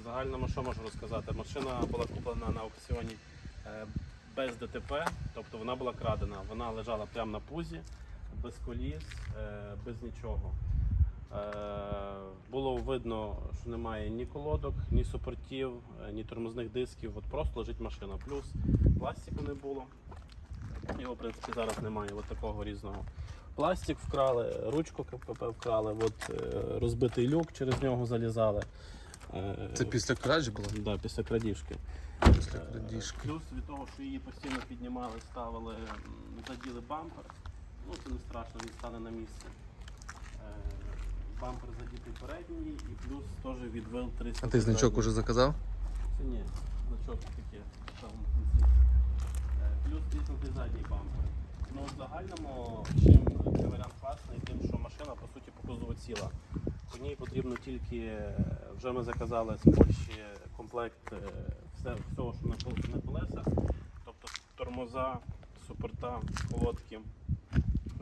В загальному що можу розказати? Машина була куплена на аукціоні е, без ДТП, тобто вона була крадена. Вона лежала прямо на пузі, без коліс, е, без нічого. Е, Було видно, що немає ні колодок, ні супортів, ні тормозних дисків. От просто лежить машина. Плюс пластику не було. Його, в принципі, зараз немає от такого різного. Пластик вкрали, ручку КПП вкрали, от, розбитий люк через нього залізали. Е, Це після кражі було? Да, після крадіжки. Після Е, крадіжки. Плюс від того, що її постійно піднімали, ставили, заділи бампер. Ну це не страшно, він стане на місце. Е, Бампер задітий передній і плюс теж відвил 300. А ти значок уже заказав? Це ні, значок таке кінці. Е, Плюс тиснутий задній бампер. Ну в загальному чим цей варіант класний, тим, що машина по суті по кузову ціла. По ній потрібно тільки, е, вже ми заказали з комплект е, всього, що на, кол- колесах, тобто тормоза, супорта, колодки.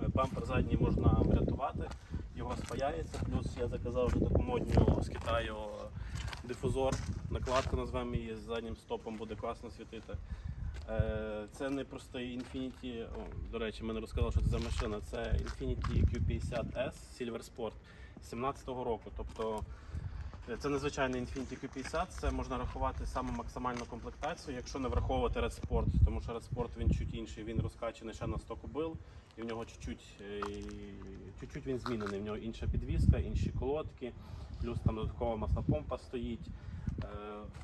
Е, Бампер задній можна врятувати, його спаяється. Плюс я заказав вже модню з Китаю е, дифузор, накладку назвемо її з заднім стопом, буде класно світити. Це не простий Infiniti, о, до речі, мене розказали, що це за машина. Це Infiniti Q50S Silver Sport 17-го року. Тобто це незвичайний Infiniti Q50, це можна рахувати саме максимальну комплектацію, якщо не враховувати Red Sport, тому що Red Sport він чуть інший, він розкачаний ще на 100 кубил, і в нього чуть-чуть, е, він змінений. В нього інша підвіска, інші колодки, плюс там додаткова маслопомпа стоїть. Е,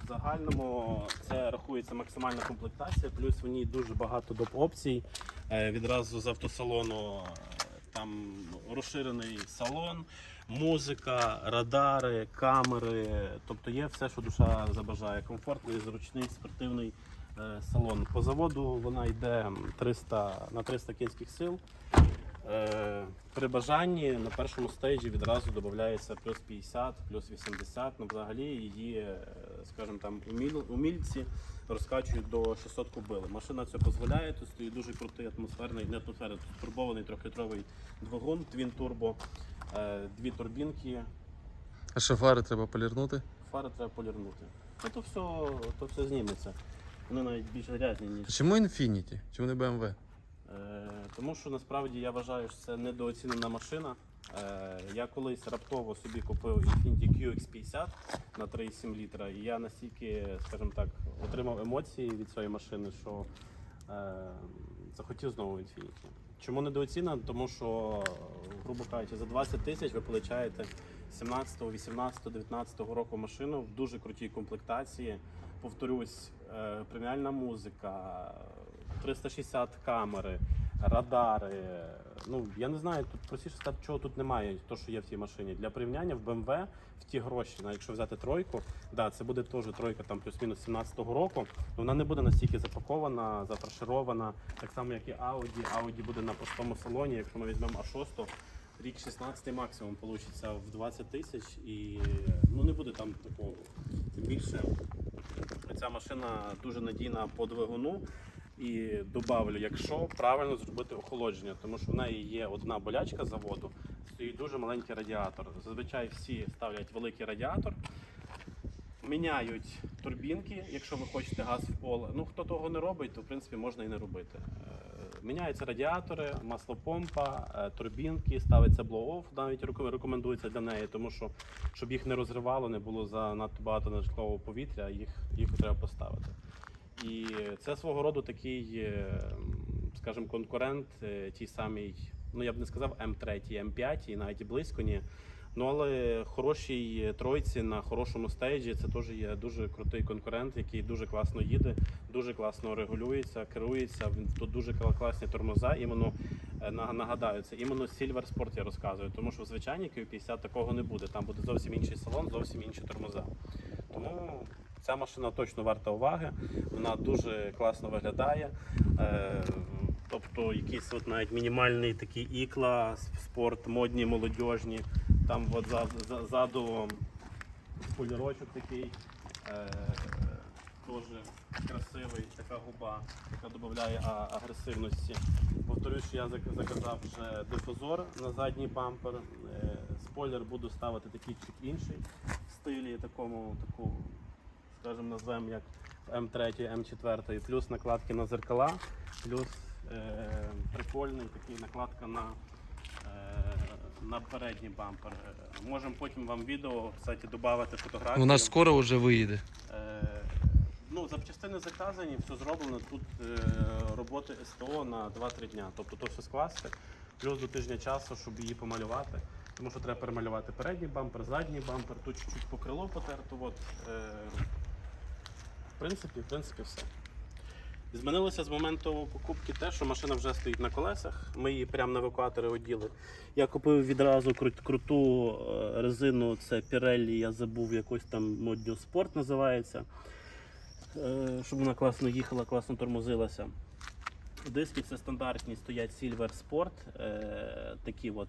В загальному це рахується максимальна комплектація, плюс в ній дуже багато доп. опцій. Е, Відразу з автосалону е, там розширений салон, музика, радари, камери. Тобто є все, що душа забажає. Комфортний, зручний, спортивний е, салон. По заводу вона йде 300, на 300 кінських сил. Е, При бажанні на першому стейджі відразу додається плюс 50, плюс 80. Ну, взагалі її, е, скажімо там, умільці розкачують до 600 кубил. Машина це дозволяє, тут стоїть дуже крутий атмосферний, не атмосферний, тут турбований трьохлітровий двигун, твін турбо, е, дві турбінки, А ще фари треба полірнути? фари треба полірнути. Ну, то все, то все зніметься. Вони навіть більш грязні, ніж. Чому Infinity? Чому не BMW? Е, Тому що насправді я вважаю, що це недооцінена машина. Е, Я колись раптово собі купив Infiniti QX50 на 3,7 літра, і я настільки, скажімо так, отримав емоції від цієї машини, що е, захотів знову Infiniti. Чому недооцінена? Тому що, грубо кажучи, за 20 тисяч ви получаєте 17, 18, 19 року машину в дуже крутій комплектації. Повторюсь, преміальна музика, 360 камери, радари. Ну я не знаю, тут простіше сказати, чого тут немає, то що є в цій машині. Для порівняння в BMW в ті гроші, навіть якщо взяти тройку, да, це буде теж тройка там плюс-мінус 17-го року. Вона не буде настільки запакована, зафарширована, так само як і Audi. Audi буде на простому салоні. Якщо ми візьмемо А6, рік 16 максимум вийде в 20 тисяч і ну не буде там такого. Тим більше ця машина дуже надійна по двигуну. І добавлю, якщо правильно зробити охолодження, тому що в неї є одна болячка заводу, стоїть дуже маленький радіатор. Зазвичай всі ставлять великий радіатор, міняють турбінки, якщо ви хочете газ в поле. Ну хто того не робить, то в принципі можна і не робити. Е, Міняються радіатори, маслопомпа, е, турбінки, ставиться blow-off, навіть рекомендується для неї, тому що щоб їх не розривало, не було занадто багато нежитлового повітря, їх, їх треба поставити. І це свого роду такий, е, скажімо, конкурент е, тій самій, ну я б не сказав М3, М5, і навіть близько ні. Ну але хорошій тройці на хорошому стейджі це теж є дуже крутий конкурент, який дуже класно їде, дуже класно регулюється, керується. Він тут дуже класні тормоза. Іменно е, нагадаю, це іменно Silver Sport я розказую, тому що в звичайній Q50 такого не буде. Там буде зовсім інший салон, зовсім інші тормоза. Тому ця машина точно варта уваги. Вона дуже класно виглядає. Е, Тобто якийсь от навіть мінімальний такий ікла, спорт, модні, молодіжні. Там от за- за- ззаду полірочок такий. Е, Дуже красивий, така губа, яка додає агресивності. Повторюю, що я заказав вже дифузор на задній бампер. Е, Спойлер буду ставити такий чуть інший в стилі такому таку скажімо, назвемо як М3, М4, плюс накладки на зеркала, плюс е, прикольний такий накладка на, е, на передній бампер. Можемо потім вам відео, кстати, додати фотографії. Вона скоро вже виїде. Е, Ну, запчастини заказані, все зроблено. Тут е, роботи СТО на 2-3 дня. Тобто то все скласти, плюс до тижня часу, щоб її помалювати. Тому що треба перемалювати передній бампер, задній бампер, тут чуть-чуть по крило потерто. От, е, в принципі, в принципі, все. Змінилося з моменту покупки те, що машина вже стоїть на колесах. Ми її прямо на евакуатори оділи. Я купив відразу круту е, резину, це Pirelli, я забув якось там Modnio Sport називається. Е, Щоб вона класно їхала, класно тормозилася. Диски це стандартні, стоять Silver Sport. е, Такі от.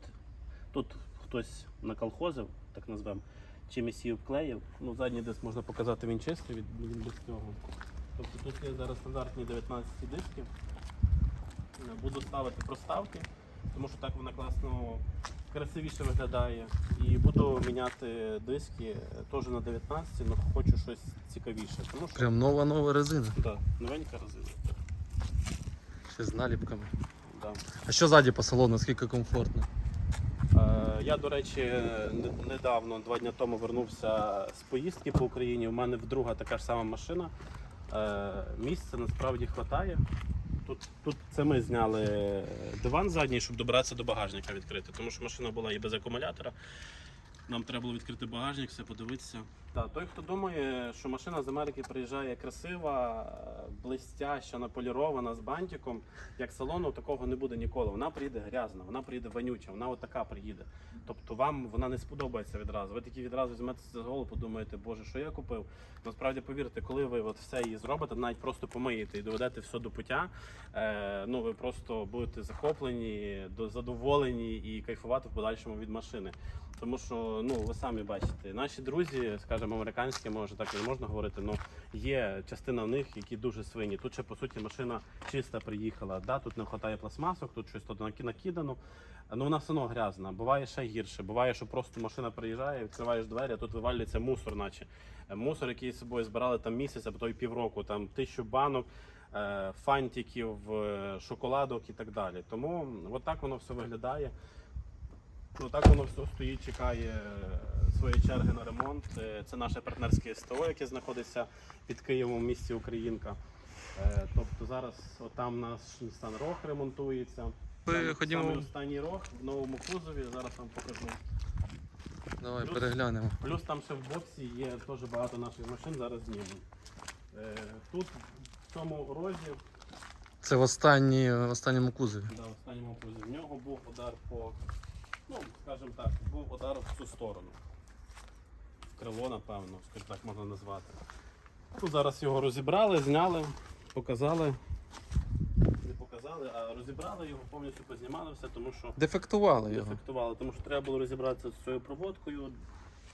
Тут хтось наколхозив, так назвемо, чимось її вклеїв. Ну, задній диск можна показати, він чистий від, від без цього. Тобто тут є зараз стандартні 19 дисків. Буду ставити проставки, тому що так вона класно красивіше виглядає. І буду міняти диски теж на 19, але хочу щось цікавіше. Тому що Прям нова нова резина. да, новенька резина. Ще з наліпками. Да. А що ззаді по салону, наскільки комфортно? Я, до речі, недавно, два дні тому вернувся з поїздки по Україні. У мене вдруга така ж сама машина. Е, Місця насправді вистачає. Тут, тут це ми зняли диван задній, щоб добратися до багажника відкрити, тому що машина була і без акумулятора. Нам треба було відкрити багажник, все подивитися. Так, той, хто думає, що машина з Америки приїжджає красива, блистяща, наполірована з бантиком, як салону, такого не буде ніколи. Вона приїде грязна, вона приїде вонюча, вона отака приїде. Тобто вам вона не сподобається відразу. Ви такі відразу візьмете за голову, подумаєте, боже, що я купив. Насправді повірте, коли ви от все її зробите, навіть просто помиєте і доведете все до пуття, е, ну ви просто будете захоплені, задоволені і кайфувати в подальшому від машини. Тому що ну ви самі бачите, наші друзі, скажімо, американські, може так не можна говорити, але є частина в них, які дуже свині. Тут ще по суті машина чиста приїхала. Да, тут не вистачає пластмасок, тут щось тут накидано. Ну вона все одно грязна. Буває ще гірше. Буває, що просто машина приїжджає, відкриваєш двері, а тут вивалюється мусор, наче Е, мусор, який з собою збирали там місяць, а потім півроку, там тисячу банок. е, Фантиків, е, шоколадок і так далі. Тому от так воно все виглядає. Ну так воно все стоїть, чекає е, своєї черги на ремонт. Е, Це наше партнерське СТО, яке знаходиться під Києвом в місті Українка. Е, Тобто зараз отам наш Nissan Rogue ремонтується. Ми ходімо- Самий останній рог в новому кузові, зараз вам покажу. Давай Плюс- переглянемо. Плюс там ще в боксі є теж багато наших машин, зараз знімемо. Тут в цьому розі Це в, останньому кузові. Да, в останньому крузі. В нього був удар по, ну, скажімо так, був удар в цю сторону. В крило, напевно, скажімо так можна назвати. Ну, зараз його розібрали, зняли, показали. Не показали, а розібрали його, повністю познімали все, тому що Дефектували його. дефектували, тому що треба було розібратися з цією проводкою.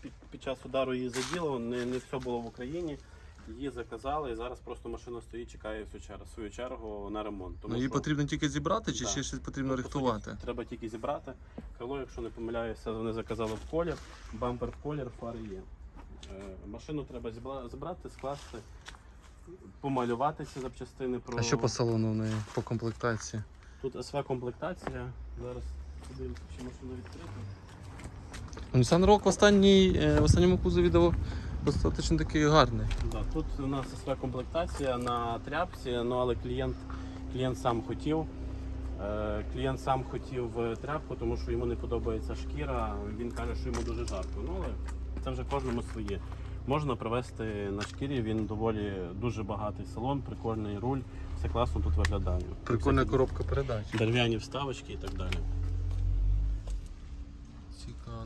Під, під час удару її заділо, не, не все було в Україні. Її заказали і зараз просто машина стоїть, чекає всю чергу, свою чергу на ремонт. Ну, її що- потрібно тільки зібрати, чи Да. ще щось потрібно Ну, по суті, рихтувати? Треба тільки зібрати. Крило, якщо не помиляюся, вони заказали в колір, бампер в колір, фари є. Е, машину треба зібра- зібрати, скласти, помалювати ці запчастини. Про... А що по салону в неї по комплектації? Тут СВ комплектація. Зараз подивимося, чи машина відкрита. Ну, Nissan Rogue в, останній, е, в останньому кузові дав достатньо такий гарний. Да, тут у нас СВ комплектація на тряпці, ну, але клієнт, клієнт сам хотів. Е, Клієнт сам хотів е, тряпку, тому що йому не подобається шкіра. Він каже, що йому дуже жарко. Ну, але це вже кожному своє. Можна привезти на шкірі, він доволі дуже багатий салон, прикольний руль, все класно тут виглядає. Прикольна коробка передач. Дерев'яні вставочки і так далі.